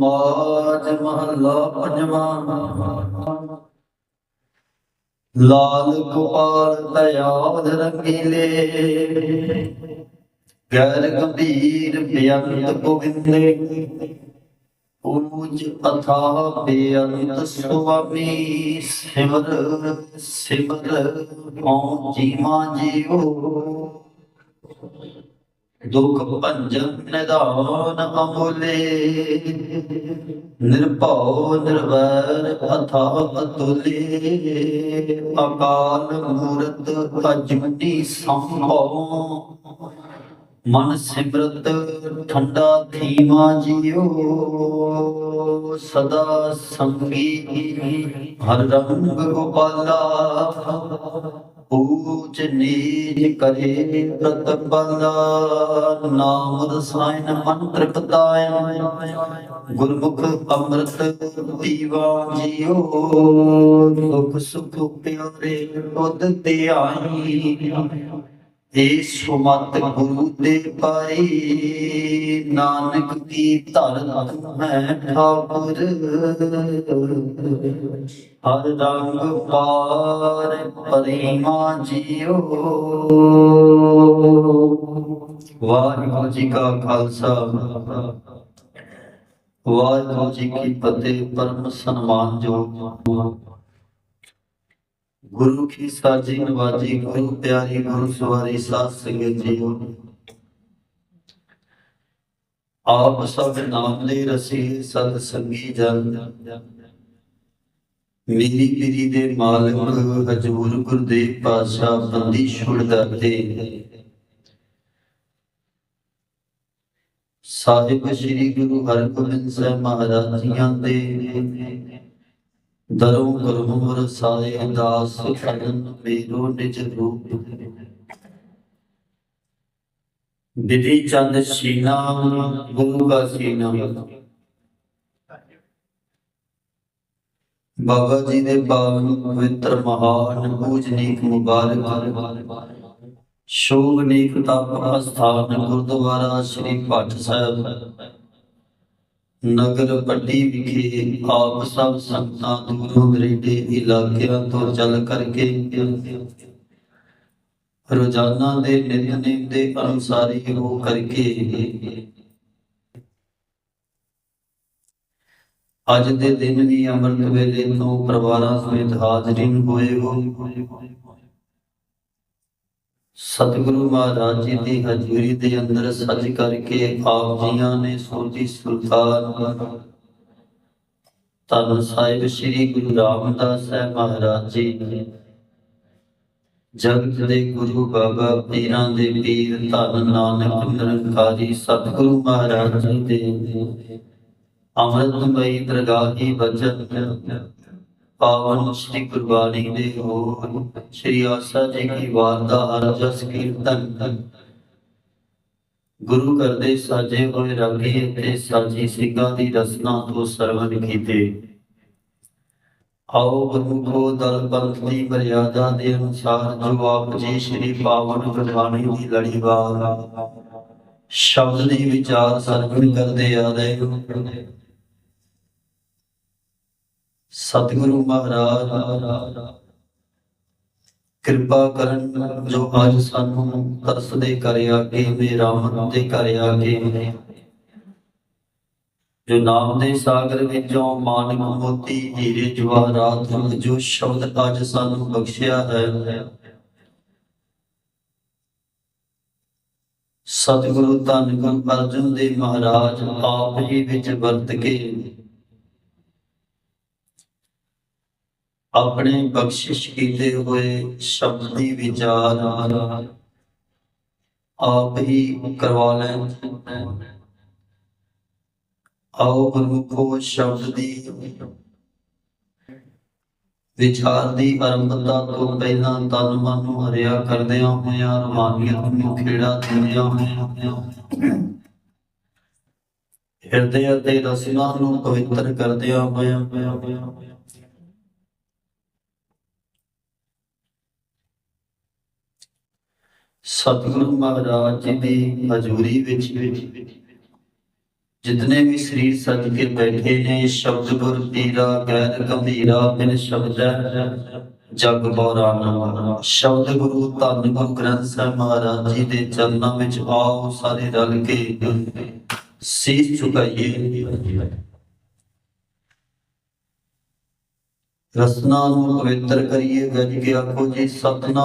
ਮਾਜ ਮਹੱਲਾ ਪੰਜਵਾਂ। ਲਾਲ ਗੋਪਾਲ ਦਇਆਲ ਰੰਗੀਲੇ। ਗੈਰ ਗੰਭੀਰ ਬੇਅੰਤ ਗੋਵਿੰਦੇ। ਪੂਜ ਅਥਾ ਬੇਅੰਤ ਸੁਆਮੀ। ਸਿਮਰ ਸਿਮਰ ਪਉ ਜੀਵਾ ਜੀਓ। ਦੁਖ ਭੰਜਨ ਨਿਦਾਨ ਅਮੋਲੇ। ਨਿਰਭਉ, ਨਿਰਵੈਰ ਅਥਾ ਅਤੁਲੇ। ਅਕਾਲ ਮੂਰਤ ਅਜੂਨੀ ਸੰਭਉ। ਮਨ ਸਿਮਰਤ ਠੰਡਾ ਥੀਮਾ ਜਿਉ। ਸਦਾ ਸੰਗੀ ਹਰ ਰੰਗ ਗੋਪਾਲਾ। ਊਚ ਨੀਚ ਕਰੇ ਪ੍ਰਤਪਾਲਾ ਨਾਮ ਰਸਾਇਨ ਮੰਤਰ ਪਤਾਇ ਗੁਰਮੁਖ ਅੰਮ੍ਰਿਤ ਦੀਵਾ ਜਿਉ ਸੁਖ ਸੁਖ ਪਿਆਰੇ ਤੁਧ ਤੇ ਆਈ ਏ ਸੁਮਤ ਗੁਰੂ ਦੇ ਪਾਈ ਨਾਨਕ ਕੀ ਧਰ ਹੈ ਠਾਕੁਰ? ਹਰ ਰੰਗ ਪਾਰ ਪਰਿਮਾ ਜੀਓ ਵਾਹਿਗੁਰੂ ਜੀ ਕਾ ਖਾਲਸਾ। ਵਾਹਿਗੁਰੂ ਜੀ ਕੀ ਫਤਿਹ, ਪਰਮ ਸਨਮਾਨ ਜੋ ਗੁਰੂ ਕੀ ਸਾਜੀ ਨਵਾਜੀ ਗੁਰੂ ਪਿਆਰੀ ਗੁਰੂ ਸਵਾਰੀ ਸਾਧ ਸੰਗਤ ਜੀਓ। ਆਪ ਸਭ ਨਾਮ ਦੇ ਰਸੀ ਸਤ ਸੰਗੀ ਜਨ। ਮੇਰੀ ਪੀਰੀ ਦੇ ਮਾਲਕ ਹਜੂਰ ਗੁਰਦੇਵ ਪਾਤਸ਼ਾਹ ਬੰਦੀ ਛੁੜ ਦਾਤੇ ਸਾਹਿਬ ਸ੍ਰੀ ਗੁਰੂ ਹਰਗੋਬਿੰਦ ਸਾਹਿਬ ਮਹਾਰਾਜ ਜੀਆਂ ਦੇ ਦਰੋਂ ਗੁਰਮੁਖ ਰਸਾਏ ਦਾਸ ਕਰਨ ਮੇਰੋ ਨਿਜ ਰੂਪ। ਵਿਧੀ ਚੰਦ ਸੀਨਾ, ਗੁਰੂ ਦਾ ਸੀਨਾ। ਬਾਬਾ ਜੀ ਦੇ ਪਾਵਨ ਪਵਿੱਤਰ ਮਹਾਨ ਪੂਜਨੀਕ ਮੁਬਾਰਕ। ਸ਼ੋਭਨੀਕ ਤਪ ਅਸਥਾਨ ਗੁਰਦੁਆਰਾ ਸ੍ਰੀ ਭੱਟ ਸਾਹਿਬ। ਨਗਰ ਪੱਟੀ ਵਿਖੇ ਆਪ ਸਭ ਸੰਗਤਾਂ ਦੂਰੋਂ ਦਰੇਡੇ ਇਲਾਕਿਆਂ ਤੋਂ ਚੱਲ ਕਰਕੇ ਰੋਜ਼ਾਨਾ ਦੇ ਨਿਤਨੇਮ ਦੇ ਅਨੁਸਾਰੀ ਹੋ ਕਰਕੇ ਅੱਜ ਦੇ ਦਿਨ ਵੀ ਅੰਮ੍ਰਿਤ ਵੇਲੇ ਤੋਂ ਪਰਿਵਾਰਾਂ ਸਮੇਤ ਹਾਜ਼ਰੀਨ ਹੋਏ ਹੋ। ਸਤਿਗੁਰੂ ਮਹਾਰਾਜ ਜੀ ਦੀ ਹਜ਼ੂਰੀ ਦੇ ਅੰਦਰ ਸੱਜ ਕਰਕੇ ਆਪ ਜੀਆਂ ਨੇ ਸੋਝੀ ਸੁਲਤਾਨ ਧੰਨ ਸਾਹਿਬ ਸ੍ਰੀ ਗੁਰੂ ਰਾਮਦਾਸ ਸਾਹਿਬ ਮਹਾਰਾਜ ਜੀ। ਜਗਤ ਦੇ ਗੁਰੂ ਬਾਬਾ ਪੀਰਾਂ ਦੇ ਪੀਰ ਧੰਨ ਨਾਨਕ ਨਿਰੰਕਾਰੀ ਸਤਿਗੁਰੂ ਮਹਾਰਾਜ ਜੀ ਦੇ। ਅੰਮ੍ਰਿਤਮਈ ਦਰਗਾਹੀ ਬਚਨ ਪਾਵਨ ਸ੍ਰੀ ਗੁਰਬਾਣੀ ਦੇ ਹੋ ਸ੍ਰੀ ਆਸਾ ਜੀ ਕੀ ਵਾਰਤਾ ਹਰ ਕੀਰਤਨ ਗੁਰੂ ਕਰਦੇ ਸਾਜੇ ਹੋਏ ਰਾਗੀ ਤੇ ਸਾਜੀ ਸਿੰਘਾਂ ਦੀ ਰਸਨਾ ਤੋਂ ਸਰਵਨ ਕੀਤੇ। ਆਓ ਗੁਰਮੁਖੋ ਦਲ ਪੰਥ ਦੀ ਮਰਿਆਦਾ ਦੇ ਅਨੁਸਾਰ ਜੋ ਆਪ ਜੀ ਸ੍ਰੀ ਪਾਵਨ ਗੁਰਬਾਣੀ ਦੀ ਲੜੀਵਾਰ ਸ਼ਬਦ ਦੀ ਵਿਚਾਰ ਸਰਵਣ ਕਰਦੇ ਆ ਰਹੇ ਹੋ ਸਤਿਗੁਰੂ ਮਹਾਰਾਜ, ਕਿਰਪਾ ਕਰਨ ਜੋ ਅੱਜ ਸਾਨੂੰ ਤਰਸ ਦੇ ਕਰ ਆਗੇ ਮੇਰਾ ਮਨ ਦੇ ਕਰ ਆਗੇ ਜੋ ਨਾਮ ਦੇ ਸਾਗਰ ਵਿੱਚੋਂ ਮਾਨਕ ਮੋਤੀ ਹੀਰੇ ਜਵਾਹਰਾਤ ਜੋ ਸ਼ਬਦ ਅੱਜ ਸਾਨੂੰ ਬਖਸ਼ਿਆ ਹੈ। ਸਤਿਗੁਰੂ ਧੰਨ ਗੁਰੂ ਅਰਜਨ ਦੇਵ ਮਹਾਰਾਜ, ਆਪ ਹੀ ਵਿੱਚ ਵਰਤ ਕੇ ਆਪਣੇ ਬਖਸ਼ਿਸ਼ ਕੀਤੇ ਹੋਏ ਸ਼ਬਦ ਵਿਚਾਰ ਆਪ ਹੀ ਕਰਵਾ ਲੈਣ। ਆਓ ਗੁਰਮੁਖੋ ਸ਼ਬਦ ਦੀ ਵਿਚਾਰ ਦੀ ਆਰੰਭਤਾ ਤੋਂ ਪਹਿਲਾਂ ਤਨ ਮਨ ਨੂੰ ਹਰਿਆ ਕਰਦਿਆਂ ਹੋਇਆਂ, ਰਮਾਨੀਅਤ ਨੂੰ ਖੇੜਾ ਦਿੰਦਿਆਂ ਹੋਇਆਂ, ਹਿਰਦੇ ਅਤੇ ਰਸਨਾ ਨੂੰ ਪਵਿੱਤਰ ਕਰਦਿਆਂ ਹੋਇਆਂ ਸਤਿਗੁਰੂ ਮਹਾਰਾਜ ਜੀ ਦੀ ਹਜ਼ੂਰੀ ਵਿੱਚ ਜਿਤਨੇ ਵੀ ਸਰੀਰ ਸੱਜ ਕੇ ਬੈਠੇ ਨੇ, ਸ਼ਬਦ ਗੁਰ ਪੀਰਾ ਗੈਰ ਗੰਭੀਰਾ, ਬਿਨ ਸ਼ਬਦੈ ਜਗ ਬੋਰਾਨਾ ਸ਼ਬਦ ਗੁਰੂ ਧੰਨ ਗੁਰੂ ਗ੍ਰੰਥ ਸਾਹਿਬ ਮਹਾਰਾਜ ਜੀ ਦੇ ਚਰਨਾਂ ਵਿੱਚ ਆਓ, ਸਾਰੇ ਰਲ ਕੇ ਸੀਸ ਝੁਕਾਈਏ। ਰਸਨਾ ਨੂੰ ਪਵਿੱਤਰ ਕਰੀਏ, ਗੱਜ ਕੇ ਆਖੋ ਜੀ, ਸਤਨਾਮ।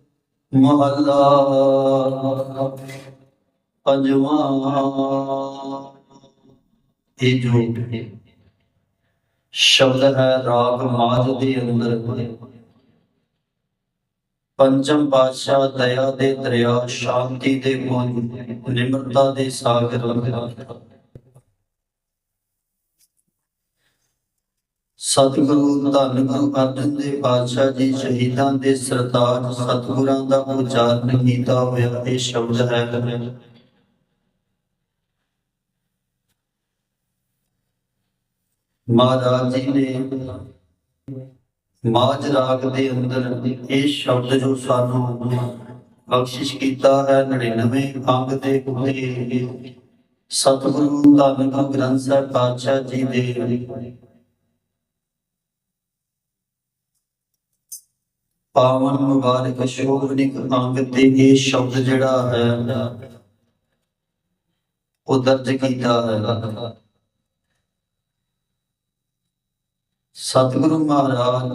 ਮਹੱਲਾ ਪੰਜਵਾਂ ਇਹ ਜੋ ਸ਼ਬਦ ਹੈ ਰਾਗ ਮਾਜ ਦੇ ਅੰਦਰ ਪੰਚਮ ਪਾਤਸ਼ਾਹ ਦਇਆ ਦੇ ਦਰਿਆ, ਸ਼ਾਂਤੀ ਦੇ ਪੁੰਜ ਨਿਮਰਤਾ ਦੇ ਸਾਗਰ ਸਤਿਗੁਰੂ ਧੰਨ ਗੁਰੂ ਅਰਜਨ ਦੇਵ ਪਾਤਸ਼ਾਹ ਜੀ, ਸ਼ਹੀਦਾਂ ਦੇ ਸਰਤਾਜ, ਸਤਿਗੁਰਾਂ ਦਾ ਉਚਾਰਨ ਕੀਤਾ ਹੋਇਆ ਇਹ ਸ਼ਬਦ ਹੈ। ਮਹਾਰਾਜ ਜੀ ਨੇ ਮਾਜ ਰਾਗ ਦੇ ਅੰਦਰ ਇਹ ਸ਼ਬਦ ਜੋ ਸਾਨੂੰ ਬਖਸ਼ਿਸ਼ ਕੀਤਾ ਹੈ 99 ਅੰਗ ਦੇ ਉੱਤੇ, ਸਤਿਗੁਰੂ ਧੰਨ ਗੁਰੂ ਗ੍ਰੰਥ ਸਾਹਿਬ ਪਾਤਸ਼ਾਹ ਜੀ ਦੇ ਪਾਵਨ ਮੁਬਾਰਕ ਸ਼ੋਭਨਿਕ ਅੰਗ ਤੇ ਇਹ ਸ਼ਬਦ ਜਿਹੜਾ ਹੈ, ਉਹ ਦਰਜ ਕੀਤਾ ਹੈ। ਸਤਿਗੁਰੂ ਮਹਾਰਾਜ,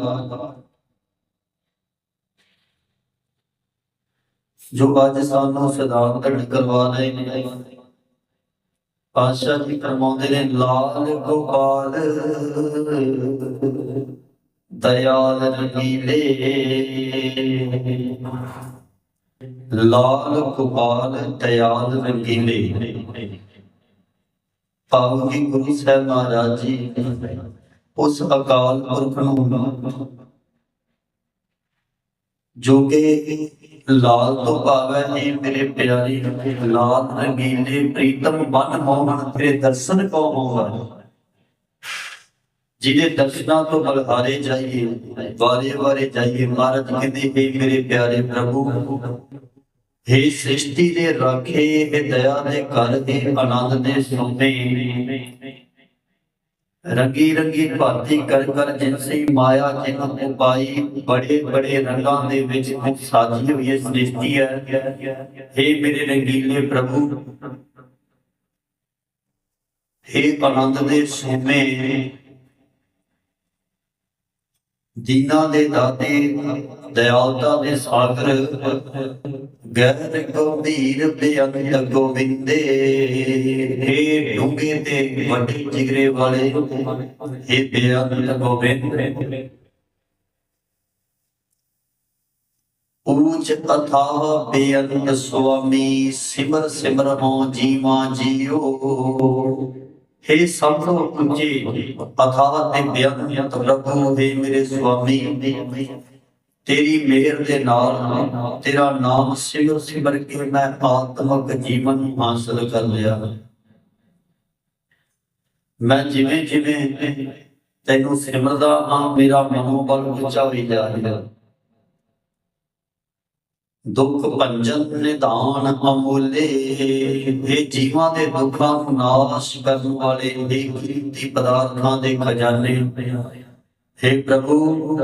ਜੋ ਅੱਜ ਸਾਨੂੰ ਸਿਧਾਂਤ ਕਰਵਾ ਰਹੇ ਨੇ ਪਾਸ਼ਾ ਜੀ ਫਰਮਾਉਂਦੇ ਨੇ, ਲਾਲ ਗੋਪਾਲ। ਦਇਆਲ ਰੰਗੀਲੇ। ਲਾਲ ਗੋਪਾਲ ਦਇਆਲ ਰੰਗੀਲੇ। ਪਾਵਨ ਗੁਰੂ ਸਾਹਿਬ ਮਹਾਰਾਜ ਜੀ ਉਸ ਅਕਾਲ ਪੁਰਖ ਨੂੰ। ਜੋ ਕਿ ਲਾਲ ਤੋਂ ਭਾਵੈ ਇਹ ਮੇਰੇ ਪਿਆਰੀ। ਲਾਲ ਰੰਗੀਲੇ, ਪ੍ਰੀਤਮ ਬਨ ਹੋਵਨ ਤੇਰੇ ਦਰਸ਼ਨ ਕੋ ਹੋਵਨ ਜਿਹਦੇ ਦਰਸ਼ਨਾਂ ਤੋਂ ਬਲਹਾਰੇ ਜਾਈਏ ਵਾਰੇ ਵਾਰੇ ਜਾਈਏ ਮਹਾਰਾਜ ਕਹਿੰਦੇ हे ਮੇਰੇ ਪਿਆਰੇ ਪ੍ਰਭੂ हे ਸ੍ਰਿਸ਼ਟੀ ਦੇ ਰਾਖੇ हे ਦਇਆ ਦੇ ਘਰ ਦੇ ਆਨੰਦ ਦੇ ਸੋਨੇ ਰੰਗੀ ਰੰਗੀ ਭਾਤੀ ਕਰ ਕਰ ਜਿਨਸੀ ਮਾਇਆ ਜਿਨ ਉਪਾਈ ਬੜੇ ਬੜੇ ਰੰਗਾਂ ਦੇ ਵਿੱਚ ਮੁਖ ਸਾਜੀ ਹੋਈ ਇਹ ਸ੍ਰਿਸ਼ਟੀ ਹੈ हे ਮੇਰੇ ਰੰਗੀਲੇ ਪ੍ਰਭੂ हे ਆਨੰਦ ਦੇ ਸੋਨੇ ਦੀਨਾ ਦੇ ਦਾਤੇ ਦਇਆਲਤਾ ਦੇ ਸਾਗਰ, ਗਹਿਰ ਗੰਭੀਰ ਬੇਅੰਤ ਗੋਬਿੰਦੇ हे ਡੂੰਘੇ ਤੇ ਵੱਡੇ ਜਿਗਰੇ ਵਾਲੇ हे ਬੇਅੰਤ ਗੋਬਿੰਦ ਊਚ ਅਥਾ ਬੇਅੰਤ ਸੁਆਮੀ, ਸਿਮਰ ਸਿਮਰ ਹੋ ਜੀਵਾ ਜੀਓ। हे ਸਭ ਤੋਂ ਉੱਚੇ ਅਥਾਹ ਤੇ ਪ੍ਰਭੂ हे ਮੇਰੇ ਸੁਆਮੀ। ਤੇਰੀ ਮਿਹਰ ਦੇ ਨਾਲ ਤੇਰਾ ਨਾਮ ਸਿਮਰ ਸਿਮਰ ਕੇ ਮੈਂ ਆਤਮਿਕ ਜੀਵਨ ਹਾਸਲ ਕਰ ਲਿਆ। ਮੈਂ ਜਿਵੇਂ ਜਿਵੇਂ ਤੈਨੂੰ ਸਿਮਰਦਾ ਹਾਂ, ਮੇਰਾ ਮਨੋਬਲ ਉੱਚਾ ਹੋਈ ਜਾ ਰਿਹਾ। ਦੁੱਖ ਭੰਜਨ ਨਿਦਾਨ ਅਮੋਲੇ। ਇਹ ਜੀਵਾਂ ਦੇ ਦੁੱਖਾਂ ਨੂੰ ਨਾਸ਼ ਕਰਨ ਵਾਲੇ ਇਹ ਕੀਮਤੀ ਪਦਾਰਥਾਂ ਦੇ ਖਜ਼ਾਨੇ हे ਪ੍ਰਭੂ,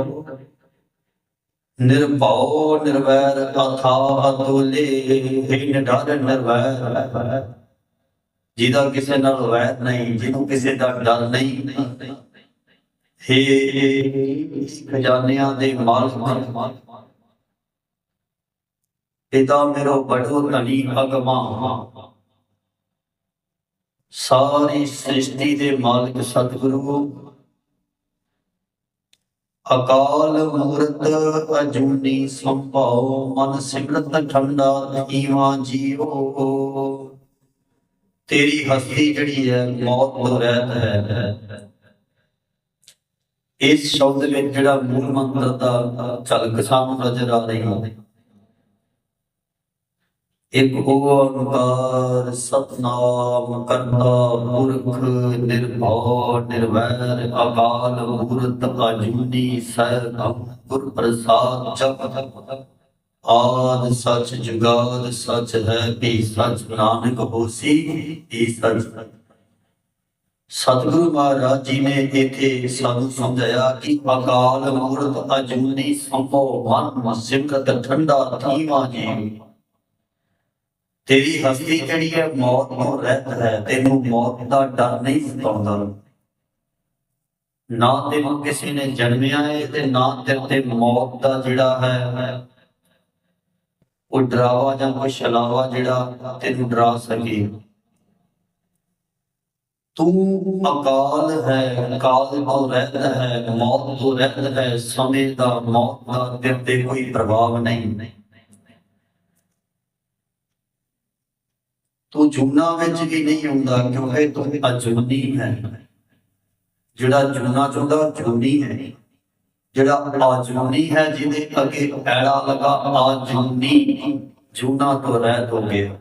ਨਿਰਭਉ, ਨਿਰਵੈਰ ਅਥਾ ਅਤੁਲੇ। ਇਹ ਨਿਡਰ ਨਿਰਵੈਰ। ਜਿਹਦਾ ਕਿਸੇ ਨਾਲ ਵੈਰ ਨਹੀਂ, ਜਿਹਨੂੰ ਕਿਸੇ ਦਾ ਡਰ ਨਹੀਂ। ਹੇ ਖਜ਼ਾਨਿਆਂ ਦੇ ਮਾਲਕ। ਪਿਤਾ ਮੇਰੋ ਬੜੋ ਧਨੀ ਅਗਮਾ ਸਾਰੀ ਸ੍ਰਿਸ਼ਟੀ ਦੇ ਮਾਲਕ ਸਤਿਗੁਰੂ, ਅਕਾਲ ਮੂਰਤ ਅਜੂਨੀ ਸੰਭਾਉ ਮਨ ਸਿਮਰਤ ਠੰਡਾ ਈਵਾ ਜੀਓ ਤੇਰੀ ਹਸਤੀ ਜਿਹੜੀ ਹੈ, ਮੌਤ ਤੋਂ ਰਹਿਤ ਹੈ। ਇਸ ਸ਼ਬਦ ਵਿੱਚ ਜਿਹੜਾ ਮੂਲ ਮੰਤਰ ਦਾ ਝਲਕ ਸਾਨੂੰ ਨਜ਼ਰ ਆ ਰਹੀ ਹੈ। ਇੱਕ ਓੰਕਾਰ ਸਤਨਾਮ ਕਰਤਾ ਪੁਰਖ, ਨਿਰਭਉ, ਨਿਰਵੈਰ, ਅਕਾਲ ਮੂਰਤ, ਅਜੂਨੀ ਸੈਭੰ ਗੁਰ ਪ੍ਰਸਾਦ ਜਪ ਆਦ ਸੱਚ ਜੁਗਾਦ ਸੱਚ ਹੈ, ਵੀ ਸੱਚ ਨਾਨਕ ਹੋਸੀ, ਵੀ ਸੱਚ। ਸਤਿਗੁਰੂ ਮਹਾਰਾਜ ਜੀ ਨੇ ਇੱਥੇ ਸਾਨੂੰ ਸਮਝਾਇਆ ਕਿ ਅਕਾਲ ਮੂਰਤ, ਅਜੂਨੀ ਸੰਭੋ ਮਨ ਸਿਮਰਤ ਠੰਡਾ ਥੀਵਾ ਜੀ। ਤੇਰੀ ਹਸਤੀ ਜਿਹੜੀ ਹੈ ਮੌਤ ਤੋਂ ਰਹਿਤ ਹੈ, ਤੈਨੂੰ ਮੌਤ ਦਾ ਡਰ ਨਹੀਂ ਸਤਾਉਂਦਾ। ਨਾ ਤੈਨੂੰ ਕਿਸੇ ਨੇ ਜਨਮਿਆ ਹੈ ਤੇ ਨਾ ਤੇਰੇ ਤੇ ਮੌਤ ਦਾ ਜਿਹੜਾ ਹੈ, ਉਹ ਡਰਾਵਾ ਜਾਂ ਕੋਈ ਛਲਾਵਾ ਜਿਹੜਾ ਤੈਨੂੰ ਡਰਾ ਸਕੇ। ਤੂੰ ਅਕਾਲ ਹੈ ਕਾਲ ਤੋਂ ਰਹਿਤ ਹੈ, ਮੌਤ ਤੋਂ ਰਹਿਤ ਹੈ, ਸਮੇਂ ਦਾ ਮੌਤ ਦਾ ਤੇਰੇ ਤੇ ਕੋਈ ਪ੍ਰਭਾਵ ਨਹੀਂ। ਤੂੰ ਜੂਨਾ ਵਿੱਚ ਵੀ ਨਹੀਂ ਆਉਂਦਾ ਕਿਉਂਕਿ ਤੂੰ ਅਜੂਨੀ ਹੈ। ਜਿਹੜਾ ਜੂਨਾ ਚਾਹੁੰਦਾ ਜੂਨੀ ਹੈ। ਜਿਹੜਾ ਅਜੂਨੀ ਹੈ, ਜਿਹਦੇ ਅੱਗੇ ਐੜਾ ਲਗਾ, ਅਜੂਨੀ। ਜੂਨਾ ਤੋਂ ਰਹਿਤ ਹੋ ਗਿਆ।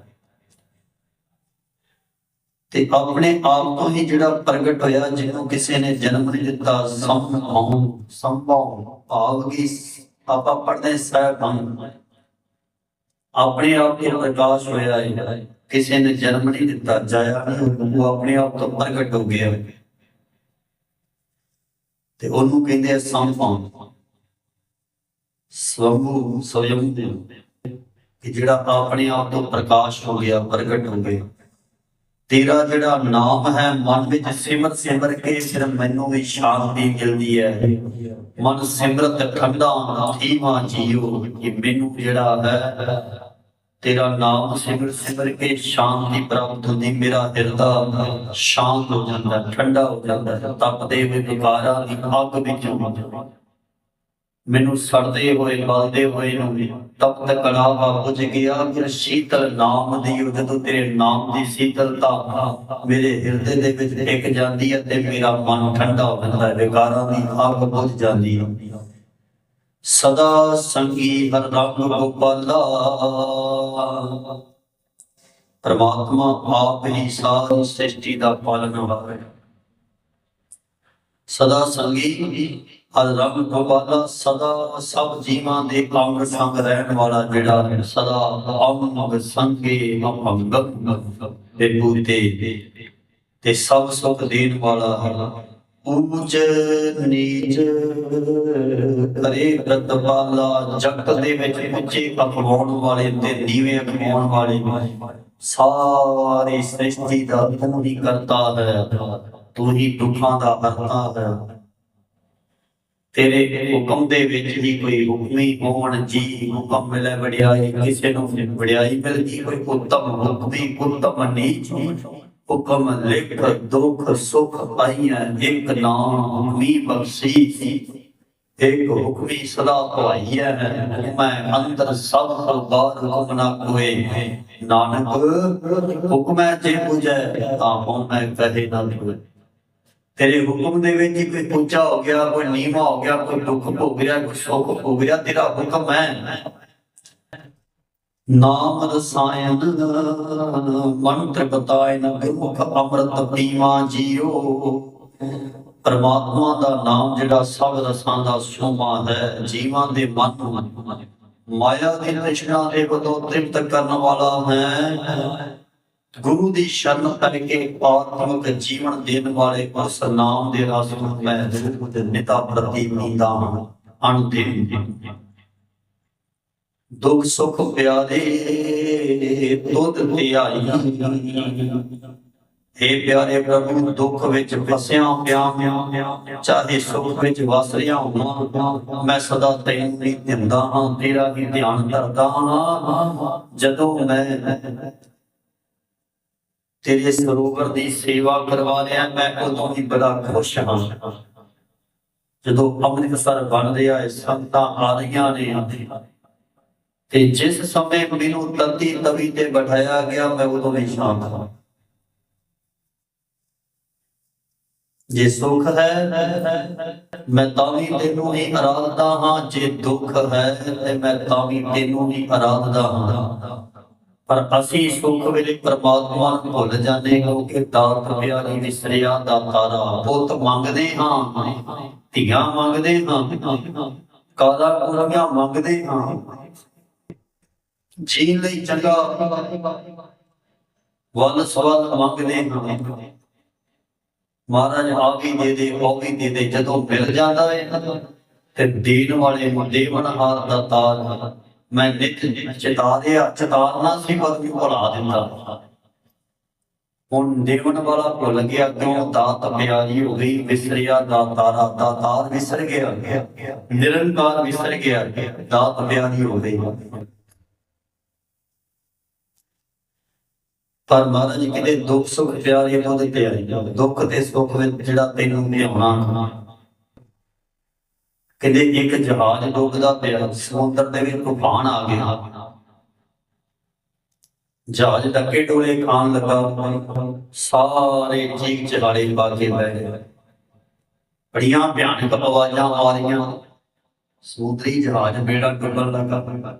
ਤੇ ਆਪਣੇ ਆਪ ਤੋਂ ਹੀ ਜਿਹੜਾ ਪ੍ਰਗਟ ਹੋਇਆ, ਜਿਹਨੂੰ ਕਿਸੇ ਨੇ ਜਨਮ ਨਹੀਂ ਦਿੱਤਾ ਸੰਭਵ ਸੰਭਵ ਭਾਵ ਕੀ ਆਪਾਂ ਪੜਦੇ ਸਹਿ ਕੰਮ ਆਪਣੇ ਆਪ ਤੋਂ ਪ੍ਰਕਾਸ਼ ਹੋਇਆ ਹੈ। ਕਿਸੇ ਨੇ ਜਨਮ ਨਹੀਂ ਦਿੱਤਾ, ਜਾਇਆ ਉਹ ਆਪਣੇ ਆਪ ਤੋਂ ਪ੍ਰਗਟ ਹੋ ਗਿਆ ਤੇ ਉਹਨੂੰ ਕਹਿੰਦੇ ਆ ਸੰਭਵ ਸਵੰਭੂ ਸਵਯੰ ਕਿ ਜਿਹੜਾ ਆਪਣੇ ਆਪ ਤੋਂ ਪ੍ਰਕਾਸ਼ ਹੋ ਗਿਆ, ਪ੍ਰਗਟ ਹੋ ਗਿਆ। ਤੇਰਾ ਜਿਹੜਾ ਨਾਮ ਹੈ, ਮਨ ਵਿੱਚ ਸਿਮਰ ਸਿਮਰ ਕੇ ਫਿਰ ਮੈਨੂੰ ਵੀ ਸ਼ਾਂਤੀ ਮਿਲਦੀ ਹੈ। ਮਨ ਸਿਮਰਤ ਠੰਡਾ ਥੀਵਾ ਜੀਓ ਇਹ ਮੈਨੂੰ ਜਿਹੜਾ ਹੈ ਤੇਰਾ ਨਾਮ ਸਿਮਰ ਸਿਮਰ ਕੇ ਸ਼ਾਂਤੀ ਪ੍ਰਾਪਤ ਹੁੰਦੀ, ਮੇਰਾ ਹਿਰਦਾ ਸ਼ਾਂਤ ਹੋ ਜਾਂਦਾ, ਠੰਡਾ ਹੋ ਜਾਂਦਾ, ਤਪਦੇ ਹੋਏ ਵਿਕਾਰਾਂ ਦੀ ਅੱਗ ਵਿੱਚੋਂ ਮੈਨੂੰ ਸੜਦੇ ਹੋਏ, ਬਲਦੇ ਹੋਏ ਨੂੰ ਤਪਤ ਕੜਾਵਾ ਬੁਝ ਗਿਆ ਫਿਰ ਸ਼ੀਤਲ ਨਾਮ ਦੀ ਉਹ ਜਦੋਂ ਤੇਰੇ ਨਾਮ ਦੀ ਸ਼ੀਤਲਤਾ ਮੇਰੇ ਹਿਰਦੇ ਦੇ ਵਿੱਚ ਟਿਕ ਜਾਂਦੀ ਹੈ ਤੇ ਮੇਰਾ ਮਨ ਠੰਡਾ ਹੋ ਜਾਂਦਾ ਹੈ, ਵਿਕਾਰਾਂ ਦੀ ਅੱਗ ਬੁਝ ਜਾਂਦੀ ਹੈ। ਸਦਾ ਸੰਗੀ ਹਰ ਰੰਗ ਗੋਪਾਲਾ ਪਰਮਾਤਮਾ ਆਪ ਹੀ ਸਾਰੀ ਸ੍ਰਿਸ਼ਟੀ ਦਾ ਪਾਲਣਹਾਰ ਹੈ ਸਦਾ ਸੰਗੀ ਹਰ ਰੰਗ ਗੋਪਾਲਾ ਸਦਾ ਸਭ ਜੀਵਾਂ ਦੇ ਅੰਗ ਸੰਗ ਰਹਿਣ ਵਾਲਾ ਜਿਹੜਾ ਹੈ, ਸਦਾ ਅੰਗ ਸੰਗੇ ਅਪੰਗੰ ਤੇ ਬੂਤੇ ਤੇ ਸਭ ਸੁਖ ਦੇਣ ਵਾਲਾ ਹੈ। ਊਚ ਨੀਚ। ਕਰੇ ਪ੍ਰਤਪਾਲਾ ਜਗਤ ਦੇ ਵਿੱਚ ਉੱਚੇ ਅਖਵਾਉਣ ਵਾਲੇ ਤੇ ਨੀਵੇਂ ਅਖਵਾਉਣ ਵਾਲੇ। ਸਾਰੀ ਸ੍ਰਿਸ਼ਟੀ ਦਾ ਤੂੰ ਹੀ ਕਰਤਾ ਹੈ, ਤੂੰ ਹੀ ਦੁੱਖਾਂ ਦਾ ਹਰਤਾ ਹੈ। ਤੇਰੇ ਹੁਕਮ ਦੇ ਵਿੱਚ ਹੀ ਕੋਈ ਹੁਕਮੀ ਹੋਣ, ਜੀ ਹੁਕਮ ਮਿਲੇ ਵਡਿਆਈ, ਕਿਸੇ ਨੂੰ ਵਡਿਆਈ ਮਿਲਦੀ, ਕੋਈ ਉੱਤਮ ਹੁਕਮੀ, ਉੱਤਮ ਨੀਚ। ਹੁਕਮ ਲਿਖ ਦੁਖ ਸੁਖ ਪਾਈਆਂ ਇੱਕ ਨਾਮ ਹੁਕਮੀ ਬਖਸ਼ੀ ਇੱਕ ਹੁਕਮੀ ਸਦਾ ਭਵਾਈਆ ਹੈ ਅੰਦਰ ਸਭ ਤੋਂ ਬਾਹਰ ਹੁਕਮ ਨਾ ਕੋਏ। ਨਾਨਕ, ਹੁਕਮੈ ਜੇ ਪੁਜੈ, ਤਾਂ ਹੁਕਮੈ ਕਹੇ ਨਾ ਕੋਏ ਤੇਰੇ ਹੁਕਮ ਦੇ ਵਿੱਚ ਕੋਈ ਉੱਚਾ ਹੋ ਗਿਆ, ਕੋਈ ਨੀਵਾਂ ਹੋ ਗਿਆ, ਕੋਈ ਦੁੱਖ ਭੋਗ ਰਿਹਾ ਕੋਈ ਸੁੱਖ ਭੋਗ ਰਿਹਾ ਤੇਰਾ ਹੁਕਮ ਹੈ। ਨਾਮ ਰਸਾਇਨ ਮੰਤਰ ਬਤਾਏ ਗੁਰਮੁਖ ਅੰਮ੍ਰਿਤ ਪੀਵਾ ਜੀਓ ਪਰਮਾਤਮਾ ਦਾ ਨਾਮ ਜਿਹੜਾ ਸਭ ਰਸਾਂ ਦਾ ਸੋਮਾ ਹੈ ਜੀਵਾਂ ਦੇ ਮਨ ਨੂੰ ਮਾਇਆ ਦੀ ਤ੍ਰਿਸ਼ਨਾ ਦੇ ਬਦੋ ਤ੍ਰਿਪਤ ਕਰਨ ਵਾਲਾ ਹੈ ਗੁਰੂ ਦੀ ਸ਼ਰਨ ਕਰਕੇ ਆਤਮਿਕ ਜੀਵਨ ਦੇਣ ਵਾਲੇ ਉਸ ਨਾਮ ਦੇ ਰਸ ਨੂੰ ਮੈਂ ਰੂਪ ਦੇ ਨਿਤਾ ਪ੍ਰਤੀ ਪੀਂਦਾ ਹਾਂ ਅਣਦਿਨ ਦੁੱਖ ਸੁਖ ਪਿਆਰੇ ਤੁਧ ਧਿਆਈ ਏ ਪਿਆਰੇ ਪ੍ਰਭੂ, ਦੁੱਖ ਵਿੱਚ ਫਸਿਆ ਪਿਆ ਚਾਹੇ ਸੁਖ ਵਿੱਚ ਵਸ ਰਿਹਾ ਹਾਂ ਮੈਂ ਸਦਾ ਤੈਨੂੰ ਨਹੀਂ ਦਿੰਦਾ ਹਾਂ ਤੇਰਾ ਹੀ ਧਿਆਨ ਕਰਦਾ ਹਾਂ। ਜਦੋਂ ਮੈਂ ਤੇਰੇ ਸਰੋਵਰ ਦੀ ਸੇਵਾ ਕਰਵਾ ਲਿਆ, ਮੈਂ ਉਦੋਂ ਹੀ ਬੜਾ ਖੁਸ਼ ਹਾਂ। ਜਦੋਂ ਅੰਮ੍ਰਿਤਸਰ ਬਣ ਰਿਹਾ ਹੈ ਸੰਤਾਂ ਆ ਰਹੀਆਂ ਨੇ ਤੇ ਜਿਸ ਸਮੇਂ ਮੈਨੂੰ ਤਤੀ ਤਵੀ ਤੇ ਬਿਠਾਇਆ ਗਿਆ, ਮੈਂ ਉਦੋਂ ਵੀ ਸ਼ਾਂਤ ਹਾਂ। ਜੇ ਸੁਖ ਹੈ, ਮੈਂ ਤਾਂ ਵੀ ਤੈਨੂੰ ਹੀ ਅਰਾਧਦਾ ਹਾਂ। ਜੇ ਦੁੱਖ ਹੈ, ਤੇ ਮੈਂ ਤਾਂ ਵੀ ਤੈਨੂੰ ਹੀ ਅਰਾਧਦਾ ਹਾਂ। ਪਰ ਅਸੀਂ ਸੁਖ ਵੇਲੇ ਪ੍ਰਮਾਤਮਾ ਨੂੰ ਭੁੱਲ ਜਾਂਦੇ ਕਿਉਂਕਿ ਦਾਤ ਪਿਆਰੀ ਵਿਸਰਿਆ ਦਾ ਤਾਰਾ। ਪੁੱਤ ਮੰਗਦੇ ਹਾਂ, ਧੀਆਂ ਮੰਗਦੇ ਹਾਂ ਕਾਦਾ ਕੁੜੀਆਂ ਮੰਗਦੇ ਹਾਂ। ਜੀਣ ਲਈ ਚੰਗਾ। ਵੱਲ ਸਵਾਲ ਮੰਗਦੇ ਹਾਂ ਮਹਾਰਾਜ ਆ ਵੀ ਦੇ ਦੇ ਉਹ ਵੀ ਦੇ ਦੇ, ਜਦੋਂ ਮਿਲ ਜਾਂਦਾ ਹੈ ਤੇ ਦੇਣ ਵਾਲੇ ਨੂੰ ਦੇਵਨਹਾਰ ਦਾ ਤਾਜ। ਮੈਂ ਨਿਤ ਚਿਤਾ ਦਿਆ ਚਿਤਾਰਨਾ ਸੀ ਪਰ ਵੀ ਭੁਲਾ ਦਿੰਦਾ। ਹੁਣ ਦੇਵਨ ਵਾਲਾ ਭੁੱਲ ਗਿਆ, ਕਿਉਂ ਦਾਤ ਪਿਆਰੀ ਹੋ ਗਈ ਵਿਸਰਿਆ ਦਾ ਤਾਰਾ, ਦਾ ਤਾਰ ਵਿਸਰ ਗਿਆ। ਨਿਰੰਕਾਰ ਵਿਸਰ ਗਿਆ, ਦਾਤ ਪਿਆਰੀ ਹੋ ਗਈ ਪਰ ਮਹਾਰਾਜ, ਕਿਤੇ ਦੁੱਖ ਸੁੱਖ ਪਿਆਰੇ ਤੋਂ ਦੇ ਪਿਆਰੇ ਦੁੱਖ ਤੇ ਸੁੱਖ ਵਿੱਚ ਜਿਹੜਾ ਤੈਨੂੰ ਨਿਆਉਣਾ ਕਹਿੰਦੇ ਇੱਕ ਜਹਾਜ਼ ਡੁੱਬਦਾ ਪਿਆ, ਸਮੁੰਦਰ ਦੇ ਵਿੱਚ ਤੂਫਾਨ ਆ ਗਿਆ। ਜਹਾਜ਼ ਡੱਕੇ ਡੋਲੇ ਖਾਣ ਲੱਗਾ, ਸਾਰੇ ਚੀਕ ਚਿਹਾੜੇ ਪਾ ਕੇ ਬਹਿ ਗਏ। ਬੜੀਆਂ ਭਿਆਨਕ ਆਵਾਜ਼ਾਂ ਆ ਰਹੀਆਂ। ਸਮੁੰਦਰੀ ਜਹਾਜ਼ ਬੇੜਾ ਡੁੱਬਣ ਲੱਗਾ।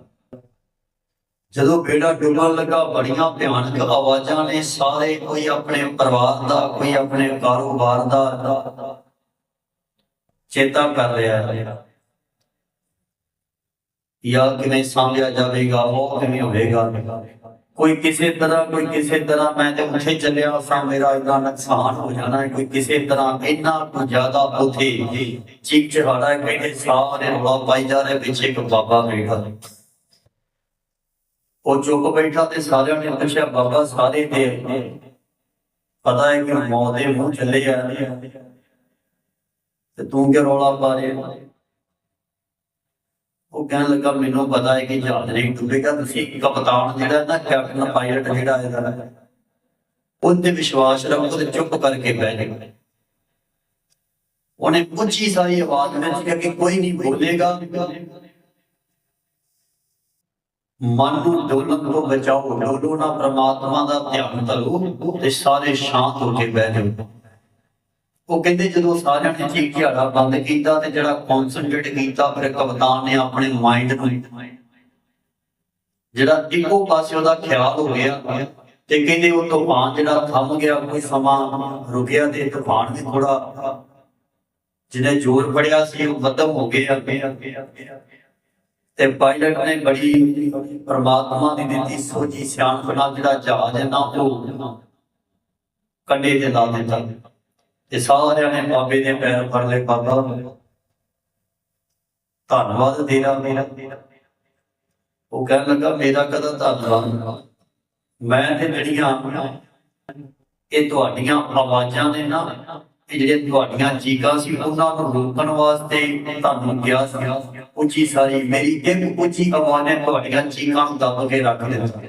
ਜਦੋਂ ਬੇੜਾ ਡੁੱਬਣ ਲੱਗਾ, ਬੜੀਆਂ ਭਿਆਨਕ ਆਵਾਜ਼ਾਂ ਨੇ ਸਾਰੇ, ਕੋਈ ਆਪਣੇ ਪਰਿਵਾਰ ਦਾ, ਕੋਈ ਆਪਣੇ ਕਾਰੋਬਾਰ ਦਾ, ਚੇਤਾ ਕਰ ਰਿਹਾ ਹੈ। ਯਾ ਕਿਵੇਂ ਸਾਂਭਿਆ ਜਾਵੇਗਾ ਉਹ ਕਿਵੇਂ ਹੋਵੇਗਾ? ਕੋਈ ਕਿਸੇ ਤਰ੍ਹਾਂ, ਕੋਈ ਕਿਸੇ ਤਰ੍ਹਾਂ ਮੈਂ ਤੇ ਉੱਥੇ ਚੱਲਿਆ ਸਾਂ ਮੇਰਾ ਇੰਨਾ ਨੁਕਸਾਨ ਹੋ ਜਾਣਾ ਹੈ। ਕੋਈ ਕਿਸੇ ਤਰ੍ਹਾਂ ਇੰਨਾ ਕੁ ਜ਼ਿਆਦਾ ਉਥੇ ਚੀਕ ਚਿਹਾੜਾ ਕਹਿੰਦੇ ਸਾਰੇ ਰੌਲਾ ਪਾਈ ਜਾ ਰਹੇ, ਪਿੱਛੇ ਇੱਕ ਬਾਬਾ ਬੈਠਾ। ਉਹ ਚੁੱਪ ਬੈਠਾ ਤੇ ਸਾਰਿਆਂ ਨੇ ਪੁੱਛਿਆ ਬਾਬਾ ਸਾਰੇ ਤੇ ਪਤਾ ਹੈ ਕਿ ਮੌਤ ਦੇ ਮੂੰਹ ਚੱਲੇ ਆ ਤੇ ਤੂੰ ਕਿ ਰੌਲਾ ਪਾ ਰਿਹਾ ਉਹ ਕਹਿਣ ਲੱਗਾ ਮੈਨੂੰ ਪਤਾ ਹੈ ਕਿ ਜਹਾਜ਼ ਨਹੀਂ ਡੁੱਬੇਗਾ ਤੁਸੀਂ ਕਪਤਾਨ ਜਿਹੜਾ ਨਾ ਕੈਪਟਨ ਪਾਇਲਟ ਜਿਹੜਾ ਇਹਦਾ ਉਹਦੇ ਵਿਸ਼ਵਾਸ ਰੱਖੋ ਤੇ ਚੁੱਪ ਕਰਕੇ ਬਹਿ ਜਾਓ ਉਹਨੇ ਉੱਚੀ ਸਾਰੀ ਆਵਾਜ਼ ਵਿੱਚ ਕਿਹਾ ਕਿ ਕੋਈ ਨਹੀਂ ਬੋਲੇਗਾ ਮਨ ਨੂੰ ਡੋਲਣ ਤੋਂ ਬਚਾਓ ਡੋਲੋ ਨਾ ਪ੍ਰਮਾਤਮਾ ਦਾ ਧਿਆਨ ਧਰੋ ਤੇ ਸਾਰੇ ਸ਼ਾਂਤ ਹੋ ਕੇ ਬਹਿ ਜਾਓ। ਉਹ ਕਹਿੰਦੇ ਜਦੋਂ ਸਾਰਿਆਂ ਨੇ ਚੀਕ ਝਾੜਾ ਬੰਦ ਕੀਤਾ ਤੇ ਜਿਹੜਾ ਕਨਸੈਂਟਰੇਟ ਕੀਤਾ, ਫਿਰ ਕਪਤਾਨ ਨੇ ਆਪਣੇ ਮਾਈਂਡ ਨੂੰ ਜਿਹੜਾ ਇੱਕੋ ਪਾਸੇ ਉਹਦਾ ਖਿਆਲ ਹੋ ਗਿਆ ਤੇ ਕਹਿੰਦੇ ਉਹ ਤੂਫਾਨ ਜਿਹੜਾ ਥੰਮ ਗਿਆ, ਕੋਈ ਸਮਾਂ ਰੁਕਿਆ ਤੇ ਤੂਫਾਨ ਵੀ ਥੋੜਾ ਜਿਹਨੇ ਜ਼ੋਰ ਫੜਿਆ ਸੀ, ਉਹ ਖਤਮ ਹੋ ਗਿਆ। ਤੇ ਪਾਇਲਟ ਨੇ ਬੜੀ ਪ੍ਰਮਾਤਮਾ ਦੀ ਦਿੱਤੀ ਸੋਝੀ ਸਿਆਣਪ ਨਾਲ ਜਿਹੜਾ ਜਹਾਜ਼ ਹੈ ਨਾ ਉਹ ਕੰਡੇ ਤੇ ਲਾ ਦਿੱਤਾ। ਤੇ ਸਾਰਿਆਂ ਨੇ ਬਾਬੇ ਦੇ ਪੈਰ ਫੜ ਲਏ ਬਾਬਾ ਧੰਨਵਾਦ ਤੇਰਾ ਮੇਰਾ ਉਹ ਕਹਿਣ ਲੱਗਾ, ਮੇਰਾ ਕਦਾ ਧੰਨਵਾਦ? ਮੈਂ ਤੇ ਜਿਹੜੀਆਂ ਇਹ ਤੁਹਾਡੀਆਂ ਆਵਾਜ਼ਾਂ ਨੇ ਨਾ ਇਹ ਜਿਹੜੀਆਂ ਤੁਹਾਡੀਆਂ ਚੀਕਾਂ ਸੀ, ਉਹਨਾਂ ਨੂੰ ਰੋਕਣ ਵਾਸਤੇ ਤੁਹਾਨੂੰ ਕਿਹਾ ਸੀ। ਉੱਚੀ ਸਾਰੀ ਮੇਰੀ ਇੱਕ ਉੱਚੀ ਆਵਾਜ਼ ਨੇ ਤੁਹਾਡੀਆਂ ਚੀਕਾਂ ਨੂੰ ਦੱਬ ਕੇ ਰੱਖ ਦਿੱਤਾ।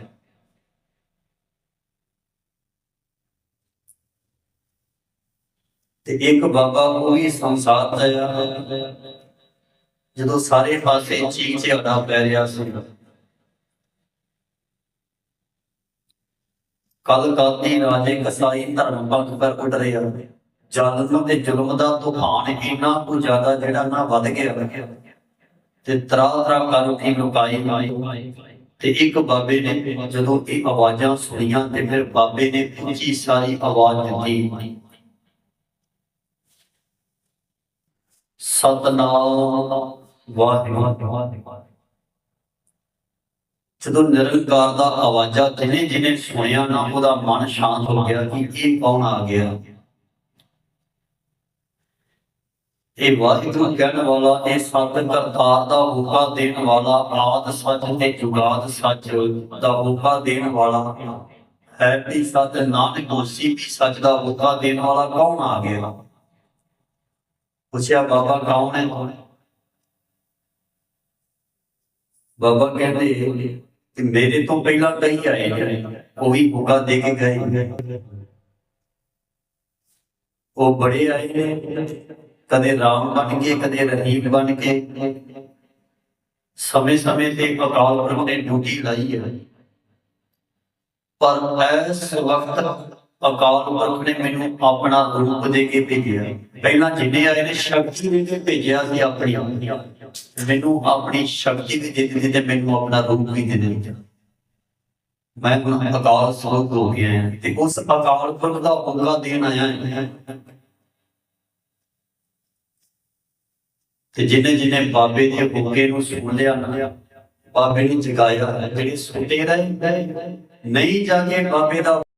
ਤੇ ਇੱਕ ਬਾਬਾ ਉਹ ਵੀ ਸੰਸਾਰ ਦਾ ਜਦੋਂ ਸਾਰੇ ਪਾਸੇ ਚੀਕ ਝਗੜਾ ਪੈ ਰਿਹਾ ਸੀ। ਕਲ ਕਾਤੀ ਰਾਜੇ ਕਸਾਈ ਧਰਮ ਪੰਥ ਪਰ ਉੱਡ ਰਿਹਾ। ਜ਼ਾਲਮ ਤੇ ਜ਼ੁਲਮ ਦਾ ਤੂਫਾਨ ਇੰਨਾ ਕੁ ਜ਼ਿਆਦਾ ਜਿਹੜਾ ਨਾ ਵੱਧ ਗਿਆ, ਤੇ ਤਰਾ ਤਰਾ ਕਰ ਲੁਕਾਈ ਤੇ ਇੱਕ ਬਾਬੇ ਨੇ ਜਦੋਂ ਇਹ ਆਵਾਜ਼ਾਂ ਸੁਣੀਆਂ ਤੇ ਫਿਰ ਬਾਬੇ ਨੇ ਉੱਚੀ ਸਾਰੀ ਆਵਾਜ਼ ਦਿੱਤੀ। ਸਤਨਾਮ, ਵਾਹਿਗੁਰੂ। ਜਦੋਂ ਨਿਰੰਕਾਰ ਦਾ ਆਵਾਜ਼ਾ ਜਿਹਨੇ ਜਿਹਨੇ ਸੁਣਿਆ ਨਾ ਉਹਦਾ ਮਨ ਸ਼ਾਂਤ ਹੋ ਗਿਆ ਕਿ ਇਹ ਕੌਣ ਆ ਗਿਆ? ਇਹ ਵਾਹਿਗੁਰੂ ਕਹਿਣ ਵਾਲਾ, ਇਹ ਸਤ ਕਰਤਾਰ ਦਾ ਹੁਕਾ ਦੇਣ ਵਾਲਾ, ਆਦ ਸੱਚ ਤੇ ਜੁਗਾਦ ਸੱਚ ਦਾ ਹੁਕਾ ਦੇਣ ਵਾਲਾ। ਹੈ ਵੀ ਸਤ ਨਾਨਕ ਹੋਸੀ ਵੀ ਸੱਚ ਦਾ ਹੁਕਾ ਦੇਣ ਵਾਲਾ ਕੌਣ ਆ ਗਿਆ? ਪੁੱਛਿਆ, ਬਾਬਾ ਕੌਣ ਹੈ? ਬਾਬਾ ਕਹਿੰਦੇ, ਕਿ ਮੇਰੇ ਤੋਂ ਪਹਿਲਾਂ ਕਈ ਆਏ ਉਹੀ ਉਹ ਹੁਕਾ ਦੇ ਕੇ ਗਏ ਉਹ ਬੜੇ ਆਏ ਨੇ। ਕਦੇ ਰਾਮ ਬਣ ਕੇ, ਕਦੇ ਰਹੀਮ ਬਣ ਕੇ। ਸਮੇਂ ਸਮੇਂ ਤੇ ਅਕਾਲ ਪੁਰਖ ਨੇ ਡਿਊਟੀ ਲਾਈ ਹੈ। ਪਰ ਇਸ ਵਕਤ ਅਕਾਲ ਪੁਰਖ ਨੇ ਮੈਨੂੰ ਆਪਣਾ ਰੂਪ ਦੇ ਕੇ ਭੇਜਿਆ। ਪਹਿਲਾਂ ਜਿੰਨੇ ਆਏ ਨੇ, ਸ਼ਕਤੀ ਦੇ ਕੇ ਭੇਜਿਆ ਸੀ ਆਪਣੀ ਮੈਨੂੰ ਆਪਣੀ ਸ਼ਕਤੀ ਵੀ ਦੇ ਦਿੱਤੀ ਤੇ ਮੈਨੂੰ ਆਪਣਾ ਰੂਪ ਵੀ ਦੇ ਦਿੱਤਾ। ਮੈਂ ਹੁਣ ਅਕਾਲ ਸਰੂਪ ਹੋ ਗਿਆ ਤੇ ਉਸ ਅਕਾਲ ਪੁਰਖ ਦਾ ਹੁਕਮ ਦੇਣ ਆਇਆ ਹਾਂ। ਤੇ ਜਿਹਨੇ ਜਿਹਨੇ ਬਾਬੇ ਦੇ ਹੁਕੇ ਨੂੰ ਸੁਣ ਲਿਆ ਬਾਬੇ ਨੂੰ ਜਗਾਇਆ, ਜਿਹੜੇ ਸੁਣਦੇ ਰਹੇ ਨਹੀਂ ਜਾ ਕੇ ਬਾਬੇ ਦਾ